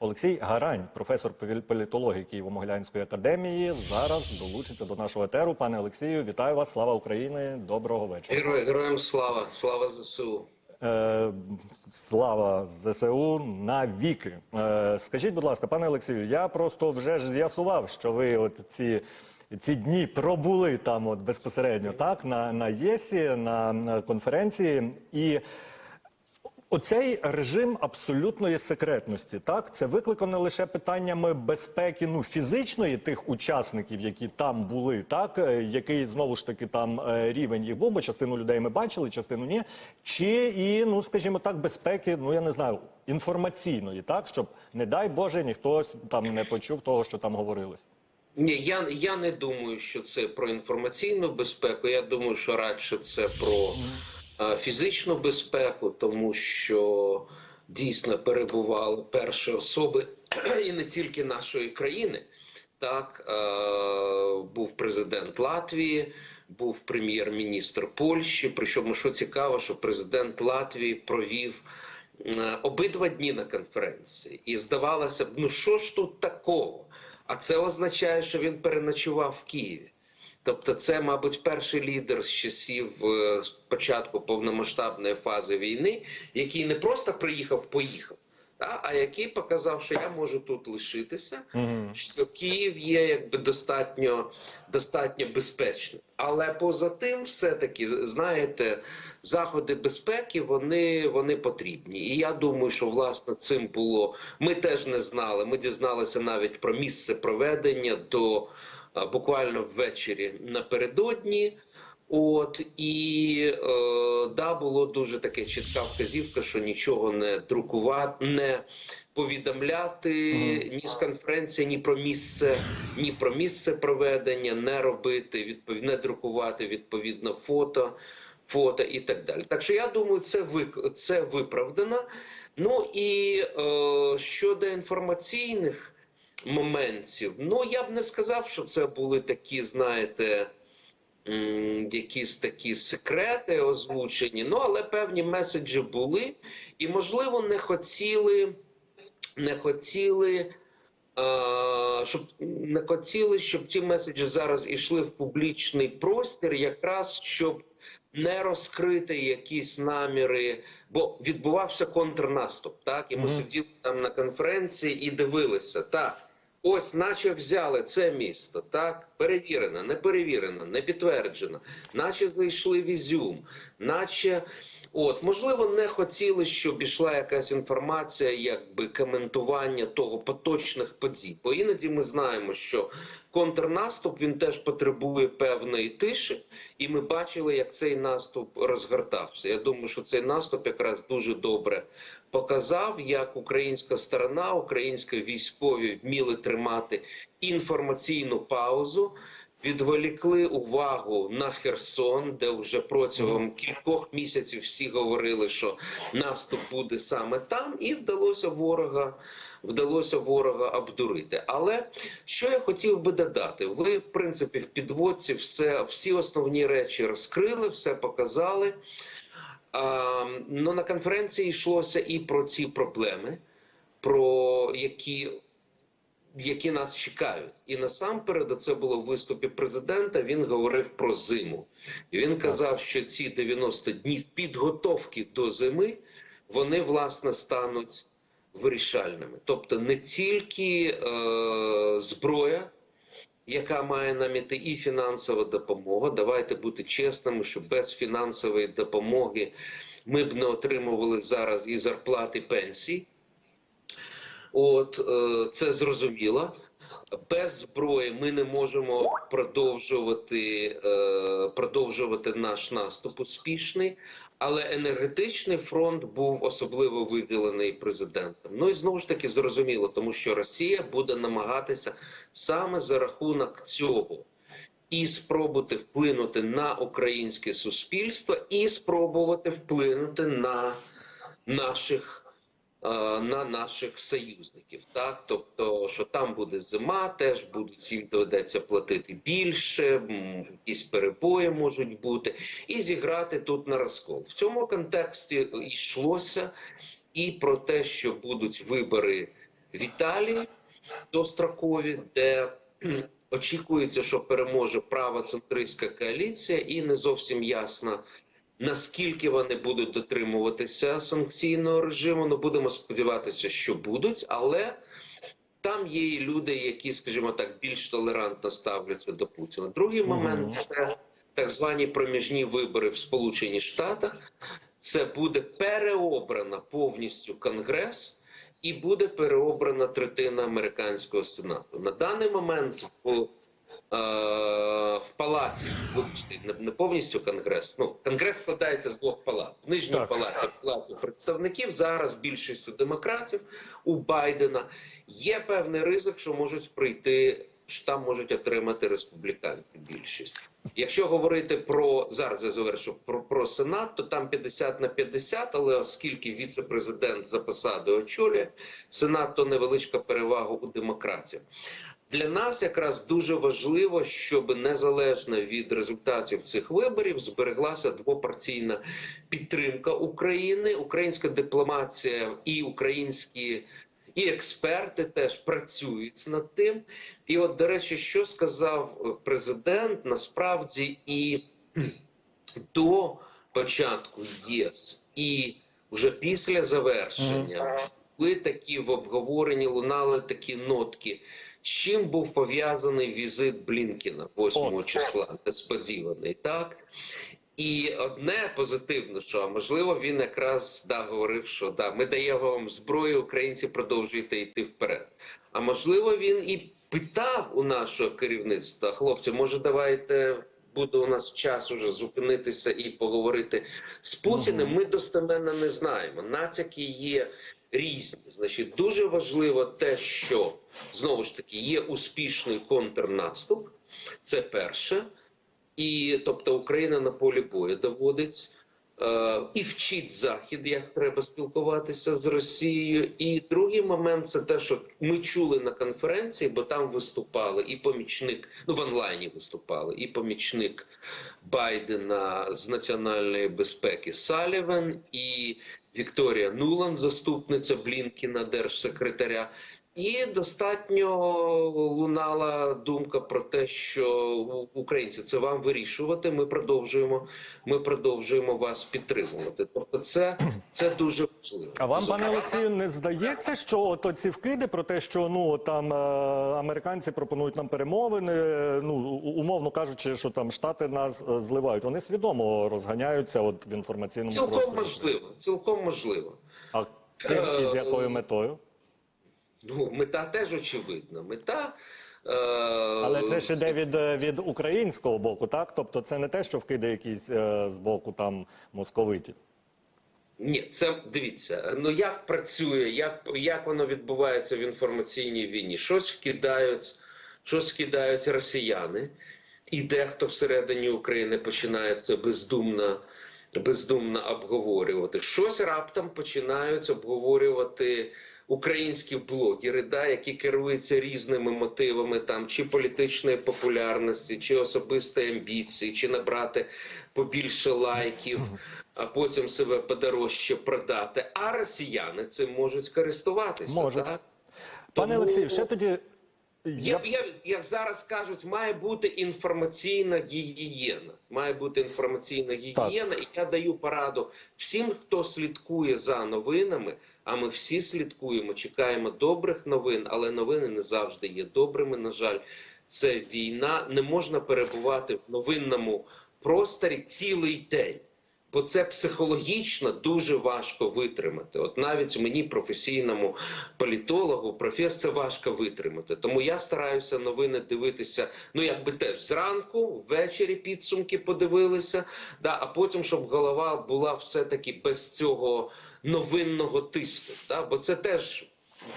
Олексій Гарань, професор політології Києво-Могилянської академії, зараз долучиться до нашого етеру. Пане Олексію, вітаю вас! Слава Україні! Доброго вечора! Герой, героям слава, слава ЗСУ. Е, слава ЗСУ навіки. Е, скажіть, будь ласка, пане Олексію, я просто вже ж з'ясував, що ви от ці. Ці дні пробули там от безпосередньо так на, на ЄСі, на, на конференції, і оцей режим абсолютної секретності, так це викликано лише питаннями безпеки, ну фізичної тих учасників, які там були, так е, який знову ж таки там е, рівень їх був, бо частину людей ми бачили, частину ні. Чи і ну скажімо так, безпеки, ну я не знаю, інформаційної, так щоб не дай Боже, ніхто там не почув того, що там говорилось. Ні, я, я не думаю, що це про інформаційну безпеку. Я думаю, що радше це про фізичну безпеку, тому що дійсно перебували перші особи і не тільки нашої країни. Так, е, був президент Латвії, був прем'єр-міністр Польщі. Причому, що цікаво, що президент Латвії провів е, обидва дні на конференції, і здавалося б, ну що ж тут такого? А це означає, що він переночував в Києві. Тобто, це, мабуть, перший лідер з часів е, початку повномасштабної фази війни, який не просто приїхав, поїхав, та, а який показав, що я можу тут лишитися, Мгм. що Київ є якби достатньо, достатньо безпечним. Але поза тим, все-таки, знаєте, заходи безпеки вони, вони потрібні. І я думаю, що власне цим було. Ми теж не знали. Ми дізналися навіть про місце проведення до буквально ввечері напередодні. От і е, да, було дуже таке чітка вказівка, що нічого не друкувати, не повідомляти ні з конференції, ні про місце, ні про місце проведення, не робити відпов... не друкувати відповідно фото, фото і так далі. Так що я думаю, це вик... це виправдано. Ну і е, щодо інформаційних моментів, ну я б не сказав, що це були такі, знаєте. Якісь такі секрети озвучені, ну але певні меседжі були, і можливо не хотіли, не хотіли, щоб не хотіли, щоб ті меседжі зараз ішли в публічний простір, якраз щоб не розкрити якісь наміри, бо відбувався контрнаступ. Так, і ми Мгм. сиділи там на конференції і дивилися так. Ось, наче взяли це місто, так перевірено, не перевірено, не підтверджено, наче зайшли в Ізюм, наче от можливо не хотіли, щоб ішла якась інформація, якби коментування того поточних подій. Бо іноді ми знаємо, що контрнаступ він теж потребує певної тиші, і ми бачили, як цей наступ розгортався. Я думаю, що цей наступ якраз дуже добре показав, як українська сторона, українські військові вміли тримати інформаційну паузу. Відволікли увагу на Херсон, де вже протягом кількох місяців всі говорили, що наступ буде саме там, і вдалося ворога вдалося ворога обдурити. Але що я хотів би додати, ви в принципі в підводці все всі основні речі розкрили, все показали. А, ну на конференції йшлося і про ці проблеми, про які які нас чекають, і насамперед це було в виступі президента. Він говорив про зиму, і він казав, що ці 90 днів підготовки до зими вони власне стануть вирішальними. Тобто не тільки е, зброя, яка має нам іти, і фінансова допомога. Давайте бути чесними, що без фінансової допомоги ми б не отримували зараз і зарплати, і пенсії. От е, це зрозуміло. Без зброї ми не можемо продовжувати, е, продовжувати наш наступ успішний, але енергетичний фронт був особливо виділений президентом. Ну і знову ж таки зрозуміло, тому що Росія буде намагатися саме за рахунок цього і спробувати вплинути на українське суспільство, і спробувати вплинути на наших на наших союзників, так тобто, що там буде зима, теж будуть їм доведеться платити більше, якісь перебої можуть бути, і зіграти тут на розкол. В цьому контексті йшлося і про те, що будуть вибори в Італії дострокові, де очікується, що переможе правоцентристська коаліція, і не зовсім ясно. Наскільки вони будуть дотримуватися санкційного режиму, ну будемо сподіватися, що будуть, але там є і люди, які, скажімо так, більш толерантно ставляться до Путіна. Другий момент це так звані проміжні вибори в Сполучених Штатах. Це буде переобрана повністю Конгрес і буде переобрана третина американського сенату. На даний момент в, в палаці, вибачте, не, повністю конгрес. Ну конгрес складається з двох палат. В нижній Так. палаті палати представників зараз більшістю демократів у Байдена. Є певний ризик, що можуть прийти. Що там можуть отримати республіканці більшість. Якщо говорити про зараз, я завершу про, про сенат, то там 50 на 50, але оскільки віце-президент за посадою очолює сенат, то невеличка перевага у демократів. Для нас якраз дуже важливо, щоб незалежно від результатів цих виборів збереглася двопартійна підтримка України, українська дипломатія і українські. І експерти теж працюють над тим. І, от, до речі, що сказав е, президент, насправді і до початку ЄС, і вже після завершення були такі в обговоренні, лунали такі нотки. З чим був пов'язаний візит Блінкіна 8 числа, несподіваний, так? І одне позитивне, що а можливо він якраз да говорив, що да, ми даємо вам зброю, українці продовжуйте йти вперед. А можливо, він і питав у нашого керівництва, хлопці, може, давайте буде у нас час уже зупинитися і поговорити з Путіним. Ми достеменно не знаємо. Натяки є різні. Значить, дуже важливо те, що знову ж таки є успішний контрнаступ. Це перше. І тобто Україна на полі бою доводить е, і вчить Захід, як треба спілкуватися з Росією. І другий момент це те, що ми чули на конференції, бо там виступали і помічник, ну в онлайні виступали, і помічник Байдена з національної безпеки Саліван, і Вікторія Нулан, заступниця Блінкіна, держсекретаря. І достатньо лунала думка про те, що українці це вам вирішувати. Ми продовжуємо. Ми продовжуємо вас підтримувати. Тобто, це, це дуже важливо. А вам, пане Олексію, не здається, що от ці вкиди про те, що ну там е, американці пропонують нам перемовини, е, ну умовно кажучи, що там штати нас е, зливають, вони свідомо розганяються от в інформаційному Цілком просторі. можливо. Цілком можливо. А з якою метою? Ну мета теж очевидна. Мета. Е, Але це ж іде від, від українського боку, так? Тобто це не те, що вкиди якісь е, з боку там московитів. Ні, це дивіться. Ну як працює, як, як воно відбувається в інформаційній війні? Щось вкидають, щось вкидають росіяни, і дехто всередині України починає це бездумно, бездумно обговорювати. Щось раптом починають обговорювати. Українські блогери, да, які керуються різними мотивами, там чи політичної популярності, чи особистої амбіції, чи набрати побільше лайків, а потім себе подорожче продати. А росіяни цим можуть користуватися. Можуть. Так? Пане Олексію, ще тоді. Є, є, як зараз кажуть, має бути інформаційна гігієна. Має бути інформаційна гігієна, і я даю пораду всім, хто слідкує за новинами. А ми всі слідкуємо, чекаємо добрих новин, але новини не завжди є добрими. На жаль, це війна. Не можна перебувати в новинному просторі цілий день. Бо це психологічно дуже важко витримати. От навіть мені, професійному політологу, професор, це важко витримати. Тому я стараюся новини дивитися. Ну якби теж зранку, ввечері підсумки подивилися. Да, а потім, щоб голова була все-таки без цього новинного тиску. Да, бо це теж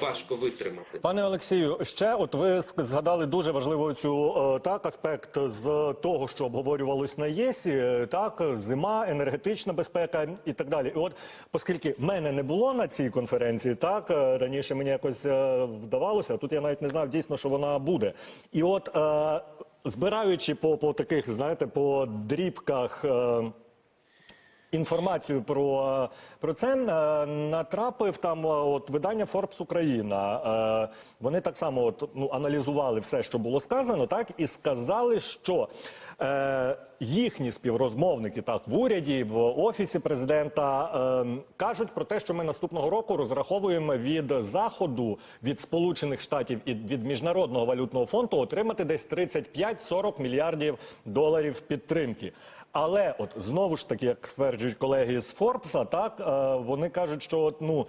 важко витримати. Пане Олексію, ще от ви згадали дуже важливу цю е, так аспект з того, що обговорювалось на ЄСі, е, так зима, енергетична безпека і так далі. І от, оскільки мене не було на цій конференції, так е, раніше мені якось вдавалося, тут я навіть не знав дійсно, що вона буде. І от збираючи по, по таких, знаєте, по дрібках. Інформацію про, про це. Е, Натрапив там е, от видання Forbes Україна. Е, Вони так само от, ну, аналізували все, що було сказано, так і сказали, що е, їхні співрозмовники так в уряді, в офісі президента е, кажуть про те, що ми наступного року розраховуємо від заходу, від Сполучених Штатів і від міжнародного валютного фонду отримати десь 35-40 мільярдів доларів підтримки. Але от знову ж таки, як стверджують колеги з Форбса, так е, вони кажуть, що от, ну.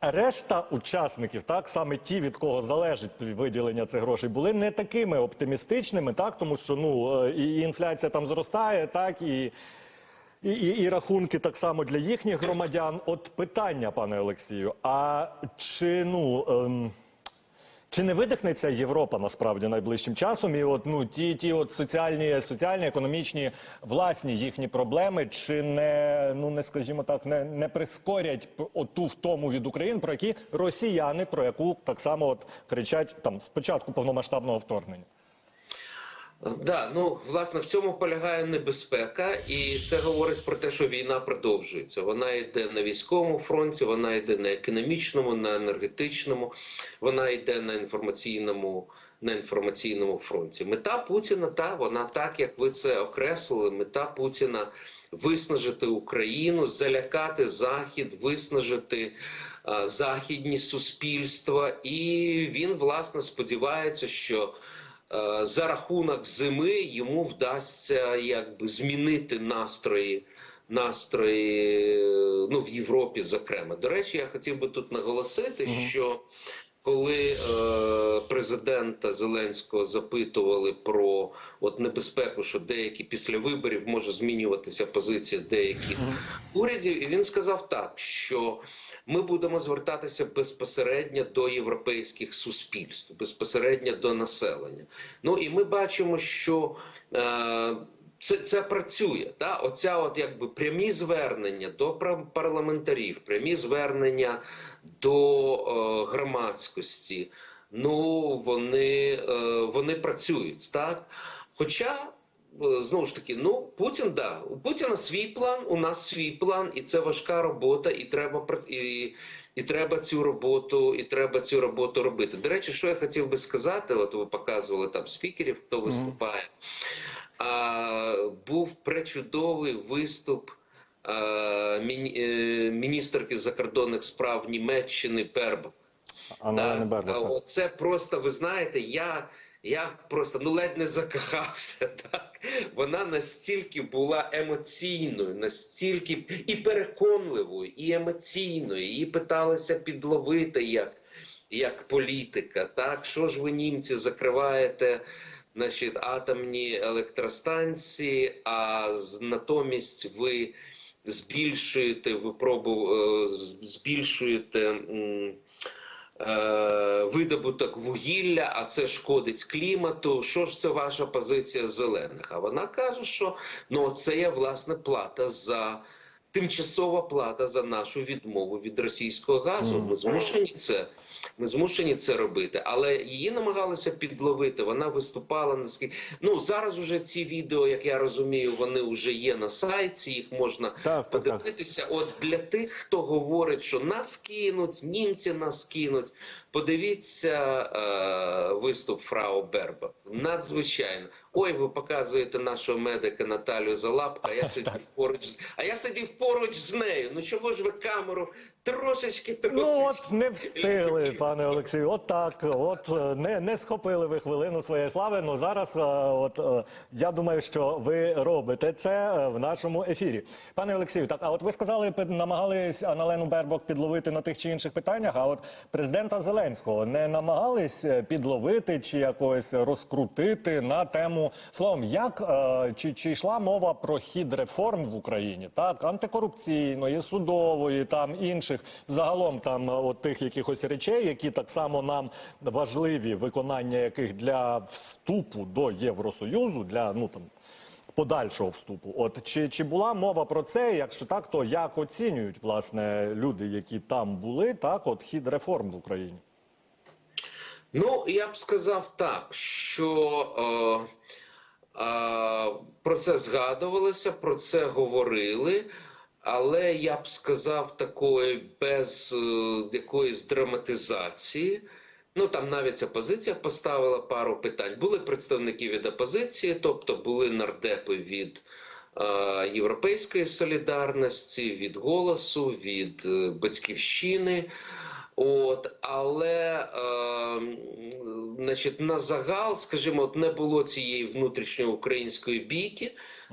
Решта учасників, так саме ті, від кого залежить виділення цих грошей, були не такими оптимістичними, так тому що ну е, і інфляція там зростає, так і, і, і, і рахунки так само для їхніх громадян. От питання, пане Олексію, а чи ну. Ем... Чи не видихнеться Європа насправді найближчим часом? І от ну ті, ті от соціальні, соціальні, економічні, власні їхні проблеми, чи не ну не скажімо так, не, не прискорять оту втому від України, про які росіяни, про яку так само от кричать там спочатку повномасштабного вторгнення? Да, ну власне в цьому полягає небезпека, і це говорить про те, що війна продовжується. Вона йде на військовому фронті, вона йде на економічному, на енергетичному, вона йде на інформаційному. На інформаційному фронті мета Путіна та вона так, як ви це окреслили. Мета Путіна виснажити Україну, залякати Захід, виснажити е, західні суспільства, і він власне сподівається, що за рахунок зими йому вдасться якби змінити настрої. Настрої е, ну в Європі, зокрема. До речі, я хотів би тут наголосити, Мгм. що коли е, президента Зеленського запитували про от небезпеку, що деякі після виборів може змінюватися позиція деяких урядів, і він сказав так, що ми будемо звертатися безпосередньо до європейських суспільств, безпосередньо до населення. Ну і ми бачимо, що е, це, це працює. Та? Оця от якби прямі звернення до пар- парламентарів, прямі звернення до е, громадськості. Ну вони, е, вони працюють так. Хоча е, знову ж таки, ну Путін да у Путіна свій план, у нас свій план, і це важка робота, і треба і, і треба цю роботу, і треба цю роботу робити. До речі, що я хотів би сказати, от ви показували там спікерів, хто виступає. А, був пречудовий виступ е, міністерки закордонних справ Німеччини Бербок. Анна а Це просто, ви знаєте, я, я просто ну ледь не закохався. Так? Вона настільки була емоційною, настільки і переконливою, і емоційною. Її питалися підловити як, як політика. Так? Що ж ви німці закриваєте? Значить, атомні електростанції, а натомість ви збільшуєте, ви пробу, е, збільшуєте е, видобуток вугілля, а це шкодить клімату. Що ж це ваша позиція зелених? А вона каже, що ну це є власне плата за тимчасова плата за нашу відмову від російського газу. Ми змушені це. Ми змушені це робити, але її намагалися підловити. Вона виступала наскільки. Ну зараз уже ці відео, як я розумію, вони вже є на сайті. Їх можна Так, так, так. подивитися. От для тих, хто говорить, що нас кинуть, німці нас кинуть. Подивіться е, виступ Фрау Бербак. Надзвичайно. Ой, ви показуєте нашого медика Наталю Залапка. А я сидів поруч з а я сидів поруч з нею. Ну чого ж ви камеру трошечки трошечки? Ну от не встигли, пане Олексію. От так. От е, не, не схопили ви хвилину своєї слави. Ну зараз, е, от е, я думаю, що ви робите це в нашому ефірі. Пане Олексію, так а от ви сказали, намагались Аналену Бербок підловити на тих чи інших питаннях. А от президента Зеленського не намагались підловити чи якось розкрутити на тему словом, як е, чи, чи йшла мова про хід реформ в Україні, так антикорупційної, судової, там інших, загалом там е, от тих якихось речей, які так само нам важливі, виконання яких для вступу до Євросоюзу, для ну там. Подальшого вступу, от чи, чи була мова про це? Якщо так, то як оцінюють власне люди, які там були, так от хід реформ в Україні? Ну, я б сказав так, що е, е, про це згадувалося, про це говорили. але я б сказав такої без е, якоїсь драматизації. Ну там навіть опозиція поставила пару питань. Були представники від опозиції, тобто були нардепи від е, Європейської солідарності, від голосу, від е, батьківщини. От, але е, значить, на загал, скажімо, от не було цієї внутрішньоукраїнської бійки.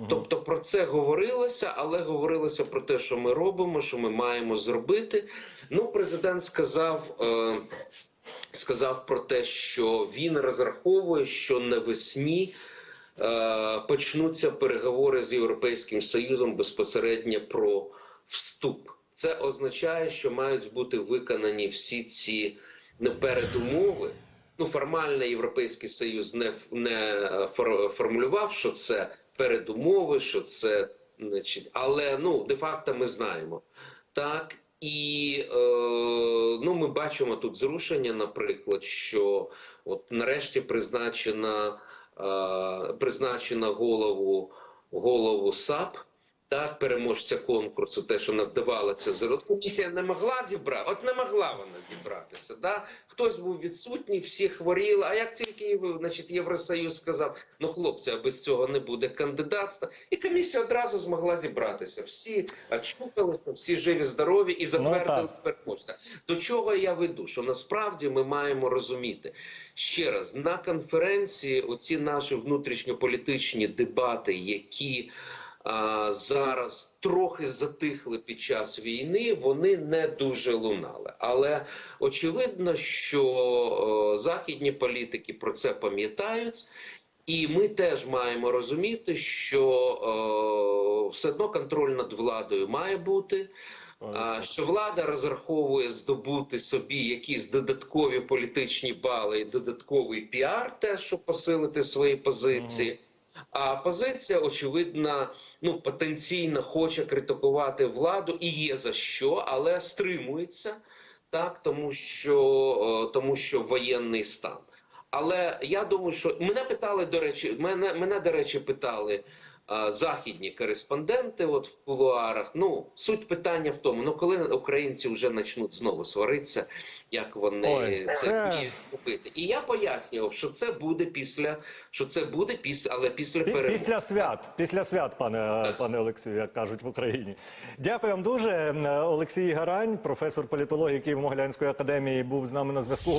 Тобто про це говорилося, але говорилося про те, що ми робимо, що ми маємо зробити. Ну, президент сказав. Е, Сказав про те, що він розраховує, що навесні е, почнуться переговори з Європейським Союзом безпосередньо про вступ. Це означає, що мають бути виконані всі ці ну, передумови. Ну, формально Європейський Союз не, не е, формулював, що це передумови, що це значить, але ну де-факто ми знаємо. Так, і е, ну, ми бачимо тут зрушення, наприклад, що от нарешті призначена, е, призначена голову, голову САП, так, переможця конкурсу, те, що не вдавалося зробити. Комісія не могла зібрати, от не могла вона зібратися. Да? Хтось був відсутній, всі хворіли. А як тільки значить, Євросоюз сказав, ну хлопці, а без цього не буде кандидатства, і комісія одразу змогла зібратися. Всі очухалися, всі живі, здорові і затвердили так. переможця. До чого я веду? Що насправді ми маємо розуміти ще раз на конференції. Оці наші внутрішньополітичні дебати, які зараз трохи затихли під час війни, вони не дуже лунали. Але очевидно, що західні політики про це пам'ятають. І ми теж маємо розуміти, що е, все одно контроль над владою має бути. Що влада розраховує здобути собі якісь додаткові політичні бали і додатковий піар, теж щоб посилити свої позиції. А позиція, очевидно, ну потенційно хоче критикувати владу і є за що, але стримується так, тому що, е, тому що воєнний стан. Але я думаю, що мене питали до речі, мене мене до речі питали західні кореспонденти, от в кулуарах. Ну суть питання в тому: ну коли українці вже почнуть знову сваритися, як вони Ой, це вміють робити. І я пояснював, що це буде після, що це буде після, але після Пі- перемоги. Після свят, після свят, пане, пане Олексію, як кажуть в Україні. Дякую вам дуже. Олексій Гарань, професор політології Києво-Могилянської академії, був з нами на зв'язку.